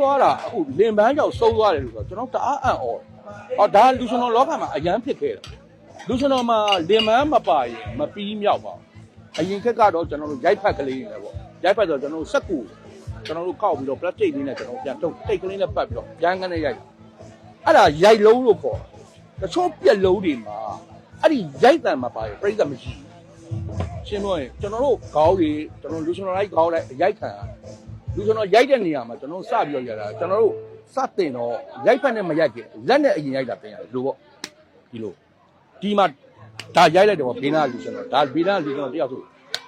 သွားတာအခုလင်ပန်းကြောင့်ဆုံးသွားတယ်လို့ဆိုတော့ကျွန်တော်တအားအံ့ဩတယ်ဟောဒါလူရှင်တော်လောကမှာအရန်ဖြစ်ခဲ့တယ်လူရှင်တော်မှာလင်ပန်းမပါရင်မပြီးမြောက်ပါဘူးအရင်ခက်ကတော့ကျွန်တော်တို့ရိုက်ဖက်ကလေးနေတယ်ပေါ့ရိုက်ဖက်ဆိုတော့ကျွန်တော်တို့စက်ကူကျွန်တော်တို့ကောက်ပြီးတော့ပလက်စတစ်လေးနဲ့ကျွန်တော်ပြန်တုပ်တိတ်ကလေးနဲ့ပတ်ပြီးတော့ရန်ကနေရိုက်အဲ့ဒါရိုက်လုံးလို့ခေါ်တယ်တချို့ပြက်လုံးတွေမှာအဲ့ဒီရိုက်တန်မပါရင်ပြိဿမရှိဘူးရှင်းလို့ရင်ကျွန်တော်တို့ခေါင်းတွေကျွန်တော်လူရှင်တော်လိုက်ခေါင်းလိုက်ရိုက်ခံရတယ် လူကျွန်တော်ရိုက်တဲ့နေရာမှာကျွန်တော်စပြီးတော့ရတာကျွန်တော်တို့စတင်တော့ရိုက်ဖက်နဲ့မရိုက်ခင်လက်နဲ့အရင်ရိုက်တာပြင်ရတယ်လို့ပေါ့ဒီလိုဒီမှာဒါရိုက်လိုက်တယ်ပေါ့ဘေးနာလူကျွန်တော်ဒါဘေးနာလူကျွန်တော်တယောက်ဆို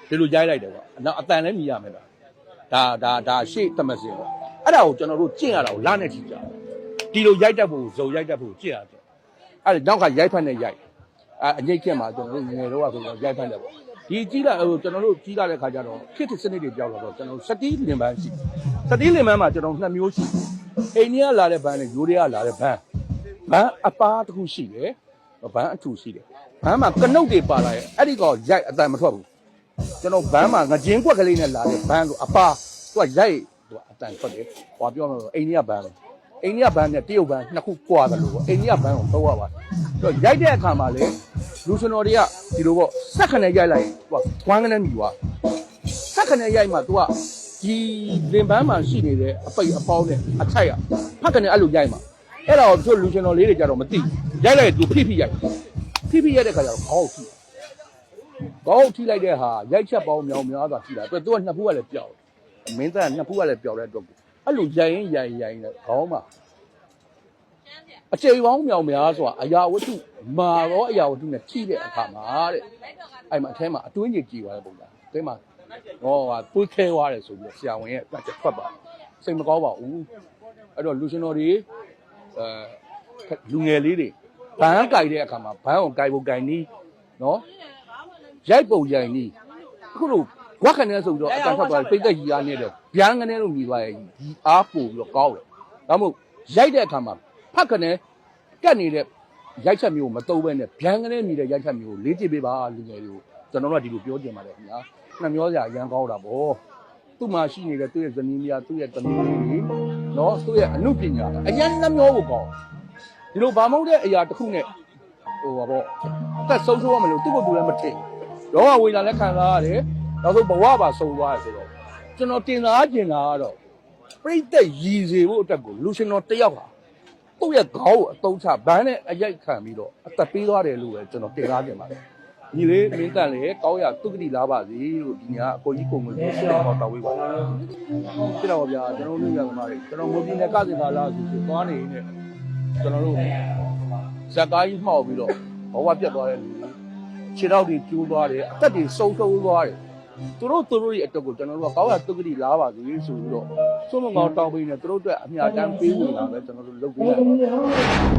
ဒီလိုရိုက်လိုက်တယ်ပေါ့နောက်အတန်လည်းမြည်ရမယ်လားဒါဒါဒါရှေ့တမစင်ပေါ့အဲ့ဒါကိုကျွန်တော်တို့ကျင့်ရတာကိုလာနဲ့ကြည့်ကြတယ်ဒီလိုရိုက်တတ်ဖို့ဇုံရိုက်တတ်ဖို့ကျင့်ရတယ်အဲ့ဒါနောက်ကရိုက်ဖက်နဲ့ရိုက်အဲအငိတ်ကျင့်မှာကျွန်တော်တို့ငယ်တော့ဆိုတော့ရိုက်ဖက်တယ်ပေါ့ ဒီကြီးလာဟိုကျွန်တော်တို့ကြီးလာတဲ့ခါကျတော့ခစ်တစ်စနစ်တွေပြောက်လာတော့ကျွန်တော်စတီးလင်ပန်းရှိစတီးလင်မန်းမှာကျွန်တော်နှစ်မျိုးရှိတယ်အိန္ဒိယလာတဲ့ဘန်းနဲ့ယူရီးယားလာတဲ့ဘန်းဘန်းအပားတစ်ခုရှိတယ်ဘန်းအထူရှိတယ်ဘန်းမှာကနုတ်တွေပါလာရဲ့အဲ့ဒီကောင်ရိုက်အတန်မထွက်ဘူးကျွန်တော်ဘန်းမှာငကြင်းကွက်ကလေးနဲ့လာတဲ့ဘန်းကိုအပားသူကရိုက်သူကအတန်ထွက်တယ်ဟောပြောမှာအိန္ဒိယဘန်းလို့အိန္ဒိယဘန်းနဲ့တရုတ်ဘန်းနှစ်ခုကွာတယ်လို့ပေါ့အိန္ဒိယဘန်းကိုတော့ရပါတယ်အဲ့တော့ရိုက်တဲ့အခါမှာလေ လူရှင်တော်တွေကဒီလိုပေါ့စက်ခနဲ့ရိုက်လိုက်ရင်သူကသွမ်းခနဲ့မြည်သွားစက်ခနဲ့ရိုက်မှသူကဒီလင်ပန်းမှာရှိနေတဲ့အပိတ်အပေါင်းနဲ့အထိုက်ကဖက်ခနဲ့အဲ့လိုရိုက်မှအဲ့ဒါကိုသူလူရှင်တော်လေးတွေကြတော့မသိရိုက်လိုက်သူဖိဖိရိုက်ဖိဖိရိုက်တဲ့ခါကျတော့ခေါင်းကိုထိခေါင်းကိုထိလိုက်တဲ့ဟာရိုက်ချက်ပေါင်းမြောင်များစွာထိတာအတွက်သူကနှစ်ဖူးကလည်းပြောက်မင်းသားကနှစ်ဖူးကလည်းပြောက်တဲ့အတွက်အဲ့လိုရိုက်ရင်ရိုက်ရင်ရိုက်ရင်ခေါင်းမှာ အချိန်ပေါင်းမြောင်များစွာအရာဝတ္ထုမာရောအရာဝတ္ထုနဲ့ထိတဲ့အခါမှာတဲ့အဲ့မှာအထဲမှာအတွင်းကြီးကြည်သွားတဲ့ပုံစံအတွင်းမှာဟောဟာတွေးခဲသွားတယ်ဆိုပြီးတော့ဆရာဝန်ရဲ့ပတ်ချက်ထွက်ပါစိတ်မကောင်းပါဘူးအဲ့တော့လူရှင်တော်တွေအဲလူငယ်လေးတွေဘန်းကြိုက်တဲ့အခါမှာဘန်းကိုကြိုက်ဖို့ကြိုက်နီးနော်ရိုက်ပုံရိုက်နီးအခုလိုဝက်ခနဲ့ဆိုပြီးတော့အတန်ထွက်သွားတယ်ပိတ်သက်ကြီးအားနဲ့တော့ဗျန်းကနေလို့မြည်သွားရဲ့ဒီအားပို့ပြီးတော့ကောင်းတယ်ဒါမှမဟုတ်ရိုက်တဲ့အခါမှာ ဖက်ခနဲ့ကတ်နေတဲ့ရိုက်ချက်မျိုးကိုမတုံးဘဲနဲ့ဗျန်းကနေမြည်တဲ့ရိုက်ချက်မျိုးကိုလေးကြည့်ပေးပါလူငယ်တွေကိုကျွန်တော်တို့ကဒီလိုပြောချင်ပါတယ်ခင်ဗျာနှမျောစရာရန်ကောင်းတာဗောသူ့မှာရှိနေတဲ့သူ့ရဲ့ဇနီးမယားသူ့ရဲ့တမီးလေးတွေနော်သူ့ရဲ့အမှုပညာအရန်နှမျောဖို့ကောင်းဒီလိုဘာမဟုတ်တဲ့အရာတစ်ခုနဲ့ဟိုပါဗောအသက်ဆုံးရှုံးရမလို့သူ့ကိုယ်သူလည်းမထင်ရောဂဝေဒနာလည်းခံစားရတယ်နောက်ဆုံးဘဝပါဆုံးသွားတယ်ဆိုတော့ကျွန်တော်တင်စားကျင်တာကတော့ပြိတ္တရည်စေဖို့အတွက်ကိုလူရှင်တော်တစ်ယောက်ဟာ သူ့ရဲ့ခေါင်းကိုအတုံးချဘန်းနဲ့အရိုက်ခံပြီးတော့အသက်ပေးသွားတယ်လို့ပဲကျွန်တော်တင်စားကျင်ပါတယ်ညီလေးမင်းတန်လေကောင်းရတုတ်ကတိလာပါစေလို့ဒီညာအကိုကြီးကိုငွေကိုရှင်းတော့တော်ဝေးပါဖြစ်တော့ဗျာကျွန်တော်တို့ရသမားတွေကျွန်တော်ငွေပြင်းနဲ့ကစင်ခါလာဆိုပြီးသွားနေနေကျွန်တော်တို့ဇက်ကားကြီးမှောက်ပြီးတော့ဘဝပြတ်သွားတဲ့လူတွေခြေထောက်တွေကျိုးသွားတယ်အသက်တွေစုံစုံသွားတယ် သူတို့သူတို့ရဲ့အတွက်ကိုကျွန်တော်တို့ကကောင်းရတုတ်ကတိလာပါစေဆိုပြီးတော့စုံမကောင်းတောင်းပေးနေသူတို့အတွက်အမြတ်တမ်းပေးနေတာပဲကျွန်တော်တို့လုပ်ပေးရတယ်